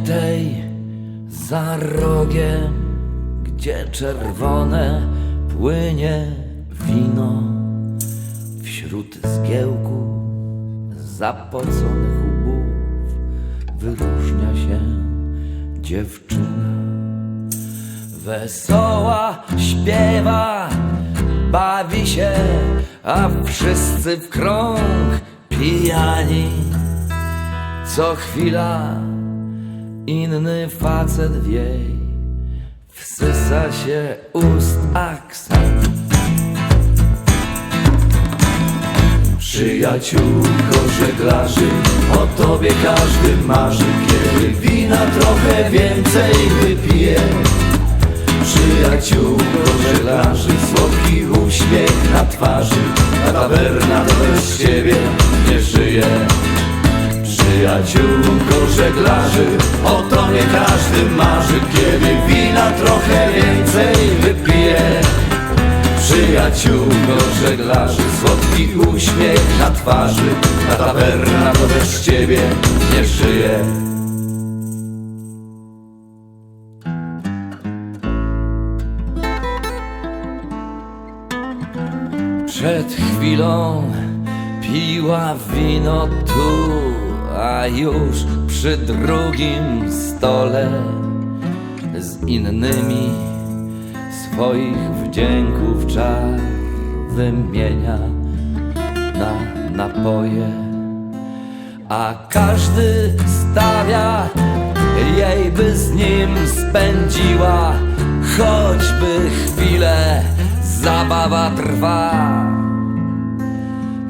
tej za rogiem, gdzie czerwone płynie wino wśród zgiełku zapoconych łbów wyróżnia się dziewczyna. Wesoła śpiewa, bawi się, a wszyscy w krąg pijani. Co chwila inny facet w jej wsysa się ust akcent. Przyjaciółko żeglarzy, o tobie każdy marzy. Kiedy wina trochę więcej wypije. Przyjaciółko żeglarzy, słodki uśmiech na twarzy. A tawerna to bez ciebie nie żyje. Przyjaciółko żeglarzy, marzy Kiedy wina trochę więcej wypije? Przyjaciółko żeglarzy, słodki uśmiech na twarzy Ta tawerna to bez ciebie nie żyje. Przed chwilą piła wino tu, a już przy drugim stole z innymi swoich wdzięków czar wymienia na napoje, a każdy stawia jej, by z nim spędziła choćby chwilę. Zabawa trwa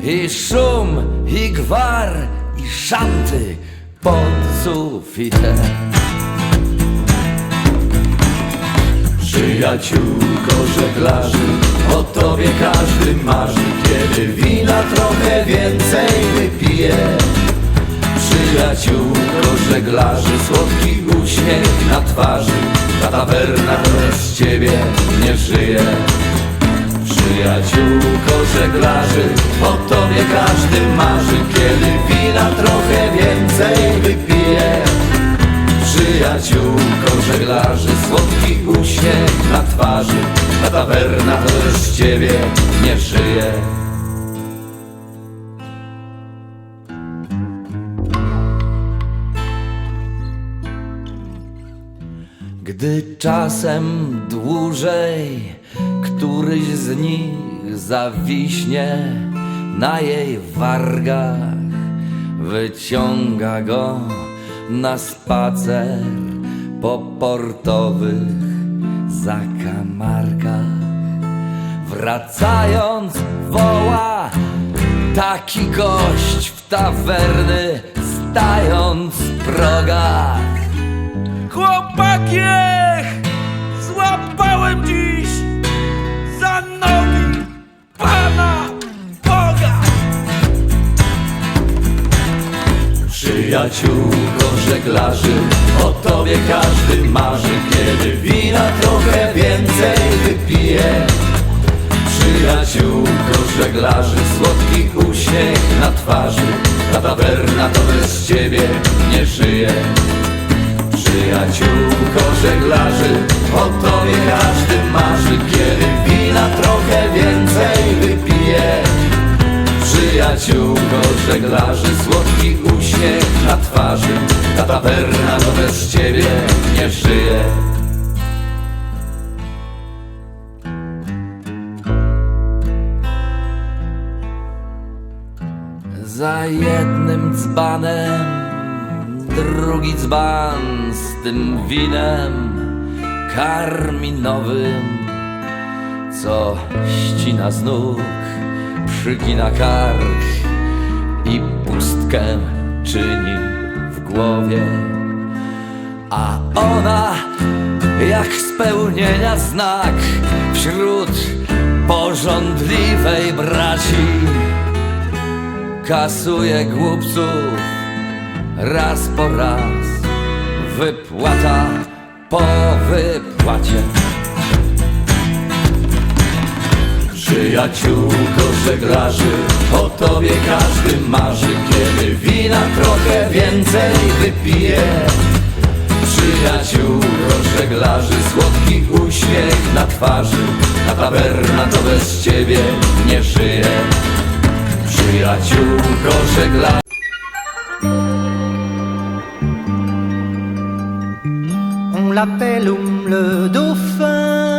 i szum, i gwar, i szanty pod sufitem. Przyjaciółko żeglarzy, o tobie każdy marzy. Kiedy wina trochę więcej wypije. Przyjaciółko żeglarzy, słodki uśmiech na twarzy. Ta tawerna bez ciebie nie żyje. Przyjaciółko żeglarzy, o tobie każdy marzy. Kiedy wina trochę więcej wypije. Przyjaciółko żeglarzy, uśmiech na twarzy Ta tawerna to bez ciebie nie żyje Gdy czasem dłużej któryś z nich zawiśnie na jej wargach, wyciąga go na spacer po portowych zakamarkach. Wracając woła taki gość w tawerny, stając w progach. Chłopakiech! Złapałem dziś Przyjaciółko żeglarzy, o tobie każdy marzy. Kiedy wina trochę więcej wypije. Przyjaciółko żeglarzy, słodki uśmiech na twarzy. Ta tawerna to bez ciebie nie żyje. Przyjaciółko żeglarzy, o tobie każdy marzy. Kiedy wina trochę więcej wypije Przyjaciółko żeglarzy, słodki uśmiech na twarzy. Ta tawerna to bez ciebie nie żyje. Za jednym dzbanem, drugi dzban z tym winem karminowym, co ścina z nóg, przygina kark i pustkę czyni w głowie. A ona, jak spełnienia znak wśród porządliwej braci kasuje głupców raz po raz, wypłata po wypłacie. Przyjaciółko żeglarzy, o tobie każdy marzy Kiedy wina trochę więcej wypije. Przyjaciółko żeglarzy, słodki uśmiech na twarzy Ta tawerna to bez ciebie nie żyje. Przyjaciółko żeglarzy. On l'appelle le dauphin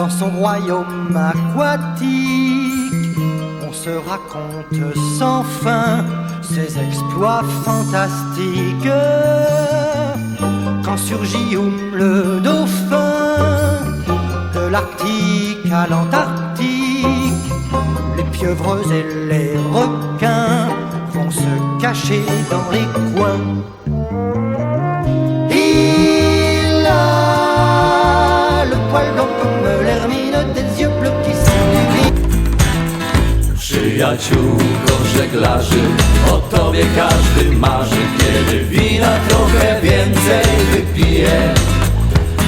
dans son royaume aquatique. On se raconte sans fin ses exploits fantastiques. Quand surgit Oum le dauphin de l'Arctique à l'Antarctique, les pieuvres et les requins vont se cacher dans les coins. Przyjaciółko żeglarzy, o tobie każdy marzy. Kiedy wina trochę więcej wypije.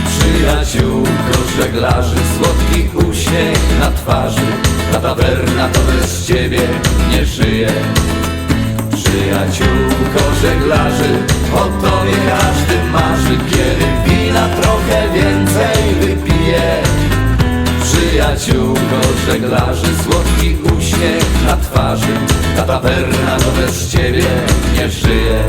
Przyjaciółko żeglarzy, słodki uśmiech na twarzy. Ta tawerna to bez ciebie nie żyje. Przyjaciółko żeglarzy, o tobie każdy marzy. Kiedy wina trochę więcej wypije. Przyjaciółko żeglarzy, słodki uśmiech twarzy. Ta tawerna to bez ciebie nie żyje.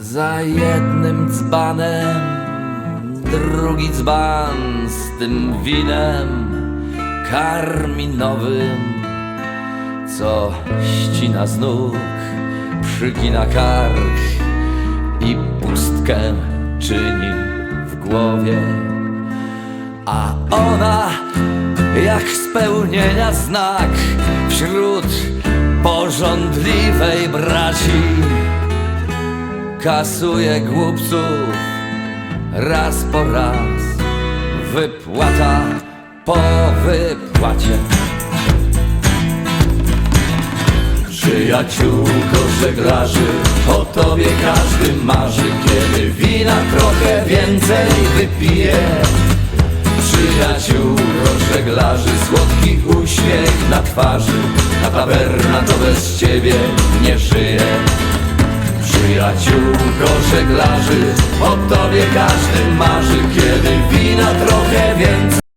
Za jednym dzbanem Drugi dzban z tym winem karminowym Co ścina z nóg, przygina kark I pustkę czyni głowie A ona jak spełnienia znak Wśród porządliwej braci kasuje głupców raz po raz. Wypłata po wypłacie. Przyjaciółko żeglarzy, o tobie każdy marzy. Kiedy wina trochę więcej wypije. Przyjaciółko żeglarzy, słodki uśmiech na twarzy. Ta tawerna to bez ciebie nie żyje. Przyjaciółko żeglarzy, o tobie każdy marzy. Kiedy wina trochę więcej